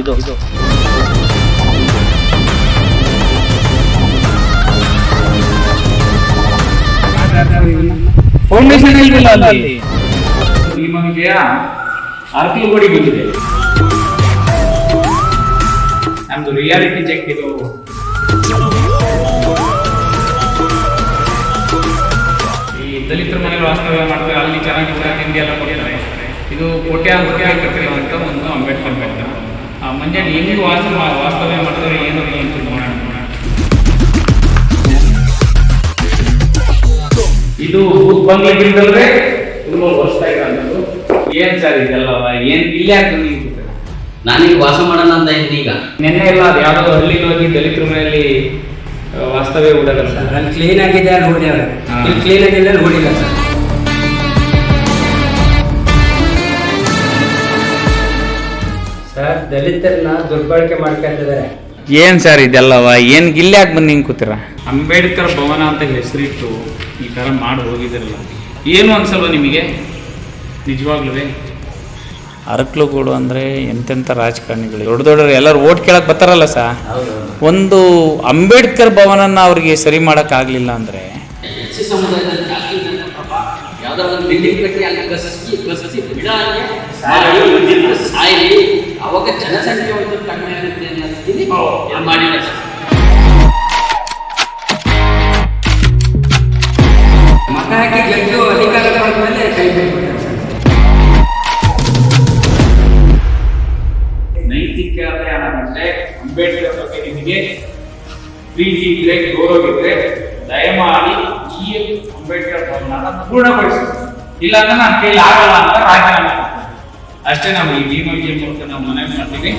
ಇದ. ಫೌಂಡೇಶನ್ ಇಲ್ವಿಲ್ಲ ಅಲ್ಲಿ. ನಿಮಗೆ ಅರ್ಕಲುಗಡಿ ಬಂದಿದೆ. ನಮ್ದು ರಿಯಾಲಿಟಿ ಚೆಕ್ ಇದು. ಈ ದಲಿತರ ಮನೆಯಲ್ಲಿ ವಾಸ್ತವ್ಯ ಮಾಡ್ತಾರೆ ಅಲ್ಲಿ ಚೆನ್ನಾಗಿ ತಿಂಡಿ ಎಲ್ಲ ಕೊಡ್ತಾರೆ ಇದು ಕೋಟ್ಯಾ ಕೋಟ್ಯ ಕಟ್ಟಿರುವಂತ ಒಂದು ಅಂಬೇಡ್ಕರ್ ಬೆಟ್ಟ. ಮಂಜಾನೆ ಹೆಂಗೆ ವಾಸ ವಾಸ್ತವ್ಯ ಮಾಡ್ತಾರೆ ಏನು ಅಂತ ನೋಡೋಣ ಇದು ಬಂಗ್ಲೆಗಿಂತಂದ್ರೆ ತುಂಬಾ ವರ್ಷ ಏನ್ ಸರ್ ಇದೆಲ್ಲ? ಏನ್ ಇಲ್ಲೇ ಆಗ್ತದೆ ನಾನೀಗ ವಾಸ ಮಾಡೋಣ ಅಂತ ಈಗ. ನಿನ್ನೆ ಎಲ್ಲ ಅದು ಯಾವ್ದೋ ಹಳ್ಳಿಗೆ ಹೋಗಿ ದಲಿತರ ಮನೆಯಲ್ಲಿ ವಾಸ್ತವ್ಯ ಹೂಡಲ್ಲ ಸರ್. ಅಲ್ಲಿ ಕ್ಲೀನ್ ಆಗಿದೆ ಅಲ್ಲಿ ನೋಡ್ಯಾರ ಹಾ. ಇಲ್ಲಿ ಕ್ಲೀನ್ ಆಗಿದೆ ಅಲ್ಲಿ ನೋಡಿಲ್ಲ ಸರ್. ದಲಿತರನ್ನ ದುರ್ಬಳಕೆ ಮಾಡ್ಕೊಂಡಿದ್ದಾರೆ ಏನ್ ಸರ್ ಇದೆಲ್ಲವ? ಏನ್ ಇಲ್ಲಿ ಯಾಕೆ ಬಂದು ಹಿಂಗೆ ಕೂತಿರ? ಅಂಬೇಡ್ಕರ್ ಭವನ ಅಂತ ಹೆಸರಿಟ್ಟು ಈ ತರ ಮಾಡಿ ಹೋಗಿದಿರಲ್ಲ ಏನು ಅನ್ಸಲ್ವ ನಿಮಗೆ? ನಿಜವಾಗ್ಲೂ ಅರಕ್ಲುಗೂಡು ಅಂದ್ರೆ ಎಂತೆಂಥ ರಾಜಕಾರಣಿಗಳು. ದೊಡ್ಡ ದೊಡ್ಡ ಎಲ್ಲರೂ ಓಟ್ ಕೇಳಕ್ ಬರ್ತಾರಲ್ಲ ಸರ್ ಒಂದು ಅಂಬೇಡ್ಕರ್ ಭವನನ್ನ ಅವ್ರಿಗೆ ಸರಿ ಮಾಡಕ್ ಆಗ್ಲಿಲ್ಲ ಅಂದ್ರೆ? ಯಾವ್ದಾರ ಅವಾಗ ಜನಸಂಖ್ಯೆ ಒಂದು ಕಡಿಮೆ ಆಗುತ್ತೆ ಅನ್ನೋದಕ್ಕೆ ಮತ ಹಾಕಿ ಗೆದ್ದು ಅಧಿಕಾರ ಪಡೆದ್ಮೇಲೆ ಕೈ ನೈತಿಕತೆ ಅನ್ನೋದಂದ್ರೆ ಅಂಬೇಡ್ಕರ್ ಬಗ್ಗೆ ನಿಮಗೆ ಪ್ರೀತಿ ಇದ್ರೆ ಗೌರವ ಇದ್ರೆ ದಯಮಾಡಿ ಈ ಅಂಬೇಡ್ಕರ್ ಭವನ ಪೂರ್ಣಗೊಳಿಸಿ. ಇಲ್ಲ ಅಂದ್ರೆ ನನ್ನ ಕೈಲಿ ಆಗಲ್ಲ ಅಂತ ರಾಜೀನಾಮೆ. ಅಷ್ಟೇ ನಾವು ಈ ಬಗ್ಗೆ ಮೂಲಕ ನಾವು ಮನವಿ ಮಾಡ್ತೀವಿ